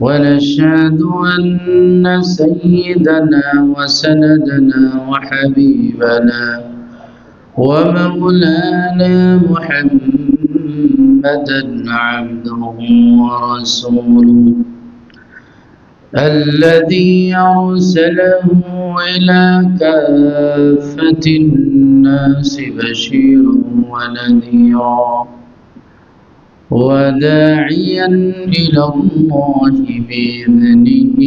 ونشهد أن سيدنا وسندنا وحبيبنا ومولانا محمدا عبده ورسوله الذي أرسله إلى كافة الناس بشيرا ونذيرا. وداعيا إلى الله بإذنه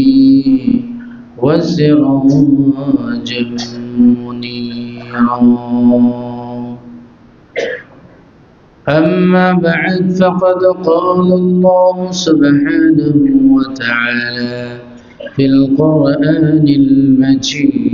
وسراجا منيرا أما بعد فقد قال الله سبحانه وتعالى في القرآن المجيد.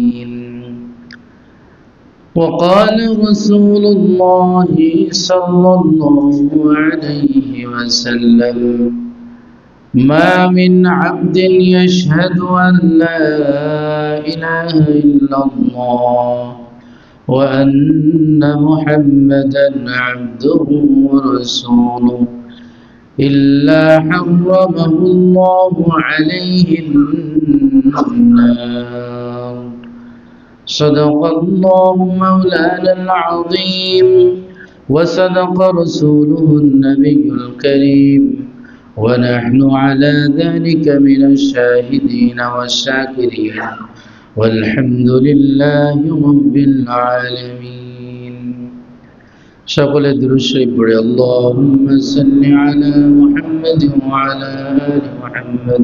وقال رسول الله صلى الله عليه وسلم ما من عبد يشهد أن لا إله إلا الله وأن محمدا عبده ورسوله إلا حرمه الله عليه النار. صدق الله مولانا العظيم وصدق رسوله النبي الكريم. ونحن على ذلك من الشاهدين والشاكرين. والحمد لله رب العالمين. شغل الدروشي بري اللهم صل على محمد وعلى آل محمد.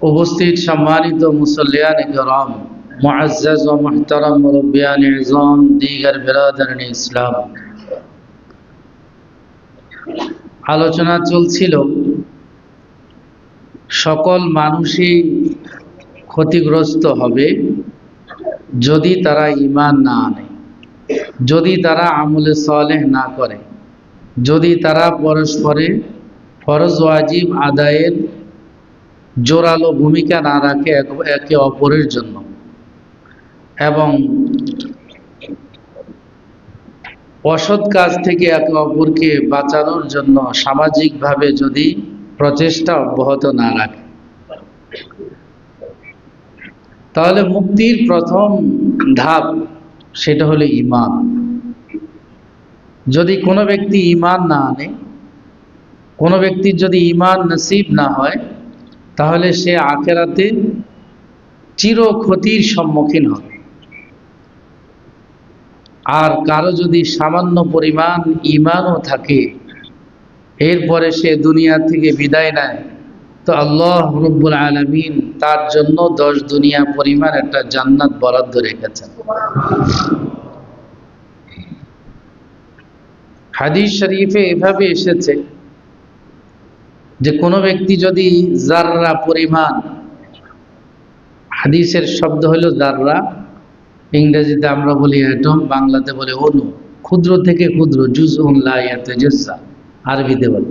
উপস্থিত সম্মানিত মুসল্লিয়ান গরম মুআজ্জাজ ও মুহতারাম মুরব্বিয়ান ইজম, দিগার বিরাদারান ইসলাম। আলোচনা চলছিল, সকল মানুষই ক্ষতিগ্রস্ত হবে যদি তারা ইমান না আনে, যদি তারা আমলে সলেহ না করে, যদি তারা পরস্পরে ফরজ ওয়াজিব আদায়ের জোরালো ভূমিকা না রাখে একে অপরের জন্য। এবং অসৎ কাজ থেকে একে অপরকে বাঁচানোর জন্য সামাজিকভাবে যদি প্রচেষ্টা অব্যাহত না রাখে, তাহলে মুক্তির প্রথম ধাপ সেটা হলো ইমান যদি কোনো ব্যক্তি ইমান না আনে, কোনো ব্যক্তির যদি ইমান নসিব না হয় তাহলে সে আখেরাতে চির ক্ষতির সম্মুখীন হবে। আর কারও যদি সামান্য পরিমাণ ইমানও থাকে, এরপরে সে দুনিয়া থেকে বিদায় নেয়, তো আল্লাহ রব্বুল আলমিন তার জন্য দশ দুনিয়া পরিমাণ একটা জান্নাত বরাদ্দ রেখেছেন। হাদিস শরীফে এভাবে এসেছে যে কোনো ব্যক্তি যদি জাররা পরিমাণ, হাদিসের শব্দ হলো জাররা ইংরেজিতে আমরা বলি অ্যাটম বাংলাতে বলে অনু, ক্ষুদ্র থেকে ক্ষুদ্র জুজ উল্লাহিয়াতে আরবিতে বলে।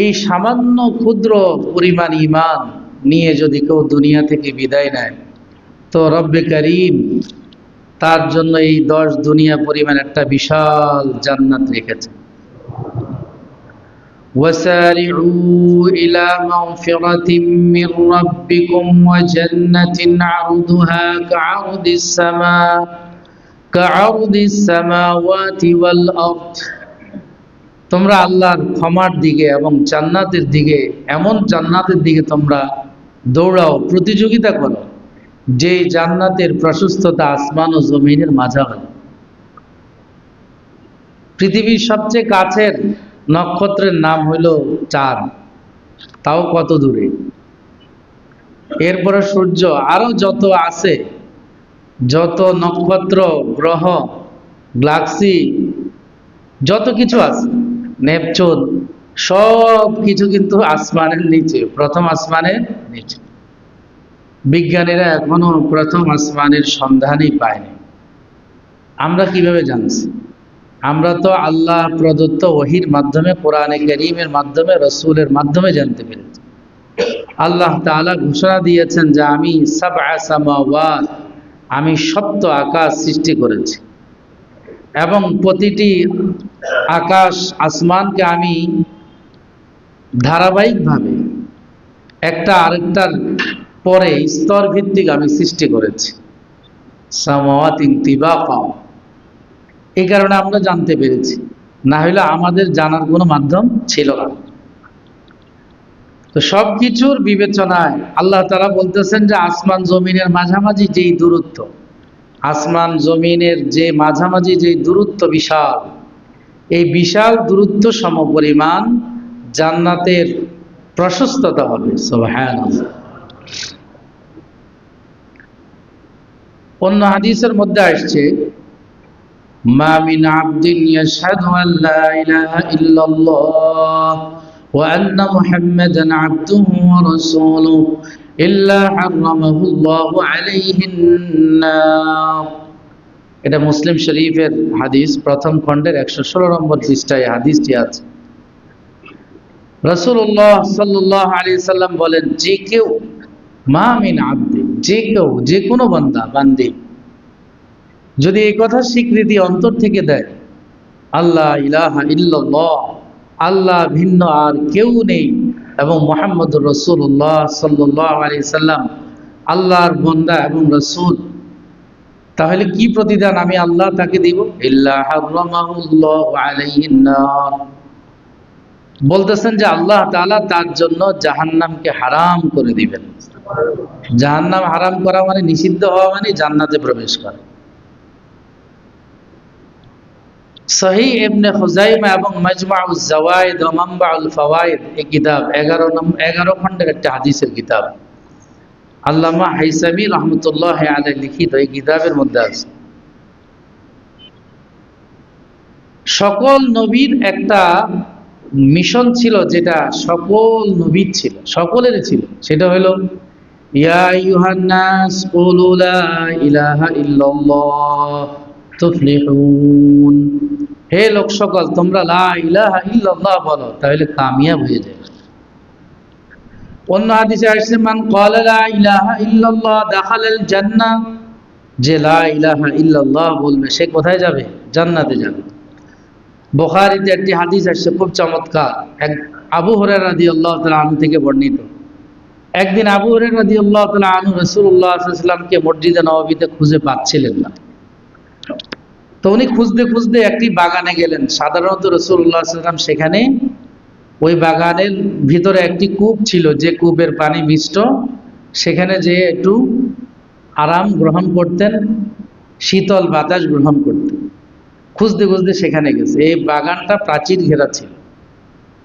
এই সামান্য ক্ষুদ্র পরিমাণ ইমান নিয়ে যদি কেউ দুনিয়া থেকে বিদায় নেয়, তো রব্বে করিম তার জন্য এই দশ দুনিয়া পরিমাণ একটা বিশাল জান্নাত রেখেছে। وسارعوا إلى مغفرة من ربكم وجنة عرضها كعرض السماء كعرض السماوات والأرض তোমরা আল্লাহর ক্ষমার দিকে এবং জান্নাতের দিকে এমন জান্নাতের দিকে তোমরা দৌড়াও প্রতিযোগিতা করো যে জান্নাতের প্রশস্ততা আসমান ও জমিনের মাঝামাঝি পৃথিবীর সবচেয়ে কাছের নক্ষত্রের নাম হইল চাঁদ। তাও কত দূরে? এরপরে সূর্য, আরও যত আছে, যত নক্ষত্র, গ্রহ গ্লাক্সি যত কিছু আছে, নেপচুন, সব কিছু কিন্তু আসমানের নিচে, প্রথম আসমানের নিচে। বিজ্ঞানীরা এখনও প্রথম আসমানের সন্ধানই পায়নি। আমরা কীভাবে জানছি? আমরা তো আল্লাহ প্রদত্ত ওহির মাধ্যমে, কোরআনে করিমের মাধ্যমে, রসুলের মাধ্যমে জানতে পেরেছি। আল্লাহ তাআলা ঘোষণা দিয়েছেন যে আমি সব আসামাওয়াত আমি সপ্ত আকাশ সৃষ্টি করেছি। এবং প্রতিটি আকাশ, আসমানকে আমি ধারাবাহিকভাবে একটা আরেকটার পরে স্তর ভিত্তিক আমি সৃষ্টি করেছি। সামাওয়াত ইন্তিবা পাও এই কারণে আমরা জানতে পেরেছি। না হলে আমাদের জানার কোনো মাধ্যম ছিল না। তো সব কিছুর বিবেচনায় আল্লাহ তারা বলতেছেন যে, আসমান জমিনের মাঝামাঝি যেই দূরত্ব, আসমান জমিনের যে মাঝামাঝি যেই দূরত্ব বিশাল, এই বিশাল দূরত্ব সমপরিমাণ জান্নাতের প্রশস্ততা হবে। অন্য হাদিসের মধ্যে আসছে ما من عبد يشهد أن لا إله إلا الله وأن محمدا عبده ورسوله إلا حرمه الله عليه النار এটা মুসলিম শরীফের হাদিস প্রথম খণ্ডের একশো ষোলো নম্বর পৃষ্ঠায় হাদিসটি আছে রসুল্লাহ সাল্লাহ আলী সাল্লাম বলেন যে কেউ মা মিন আব্দে যে কেউ যে কোনো বান্দা বান্দি যদি এই কথা স্বীকৃতি অন্তর থেকে দেয় আল্লাহ ইলাহা ইল্লাল্লাহ, আল্লাহ ভিন্ন আর কেউ নেই। এবং মোহাম্মদ রসুল্লাহ সাল্লাহ আলী সাল্লাম, আল্লাহর বন্দা এবং রসুল। তাহলে কি প্রতিদান আমি আল্লাহ তাকে দিব? বলতেছেন যে আল্লাহ তালা তার জন্য জাহান্নামকে হারাম করে দিবেন। জাহান্নাম হারাম করা মানে নিষিদ্ধ হওয়া মানে জান্নাতে প্রবেশ করা। সহি খুজাইমা এবং ও এই কিতাব এগারো নম্বর এগারো খণ্ডের একটা হাদিসের কিতাব। আল্লামা হাইসামি রহমতুল্লাহ লিখিত এই কিতাবের মধ্যে আছে। সকল নবীর একটা মিশন ছিল যেটা সকল নবীর ছিল, সকলের ছিল। সেটা হলো, ইয়া ইউহান্নাস ইলাহা ইল্লাল্লাহ। তুফলিহুন। হে লোক সকল তোমরা লা ইলাহা ইল্লাল্লাহ বলো, তাহলে কামিয়াব হয়ে যাবে। অন্য হাদিসে আসছে, মান ক্বালা লা ইলাহা ইল্লাল্লাহ দাখালাল জান্নাহ যে লা ইলাহা ইল্লাল্লাহ বলবে, সে কোথায় যাবে? জান্নাতে যাবে। বুখারীতে একটি হাদিস আসছে, খুব চমৎকার। এক আবু হুরায়রা রাদিয়াল্লাহু তাআলা আনহু থেকে বর্ণিত। একদিন আবু হুরায়রা রাদিয়াল্লাহু তাআলা আনহু রাসূলুল্লাহ সাল্লাল্লাহু আলাইহি ওয়াসাল্লামকে মসজিদে নববীতে খুঁজে পাচ্ছিলেন না। তো উনি খুঁজতে খুঁজতে একটি বাগানে গেলেন। সাধারণত রসুল্লাহ সাল্লাম সেখানে ওই বাগানের ভিতরে একটি কূপ ছিল, যে কূপের পানি মিষ্ট। সেখানে যে একটু আরাম গ্রহণ করতেন, শীতল বাতাস গ্রহণ করতেন। খুঁজতে খুঁজতে সেখানে গেছে। এই বাগানটা প্রাচীর ঘেরা ছিল।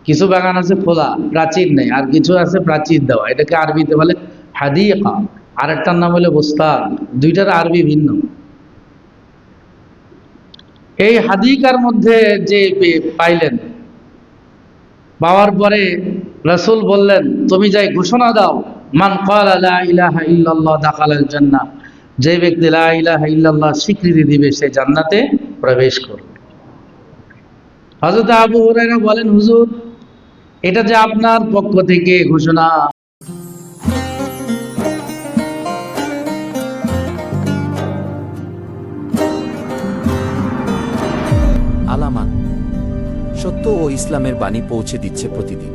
কিছু বাগান আছে খোলা, প্রাচীর নেই, আর কিছু আছে প্রাচীর দেওয়া। এটাকে আরবিতে বলে হাদিয়া আর একটার নাম হলো বোস্তান দুইটার আরবি ভিন্ন। এই হাদিকার মধ্যে যে পাইলেন, পাওয়ার পরে রসুল বললেন, তুমি যাই ঘোষণা দাও, মান জান্নাহ, যে ব্যক্তি ইল্লাল্লাহ স্বীকৃতি দিবে, সে জান্নাতে প্রবেশ করবে। হযরত আবু হুরায়রা বলেন, হুজুর, এটা যে আপনার পক্ষ থেকে ঘোষণা আলামান সত্য ও ইসলামের বাণী পৌঁছে দিচ্ছে প্রতিদিন।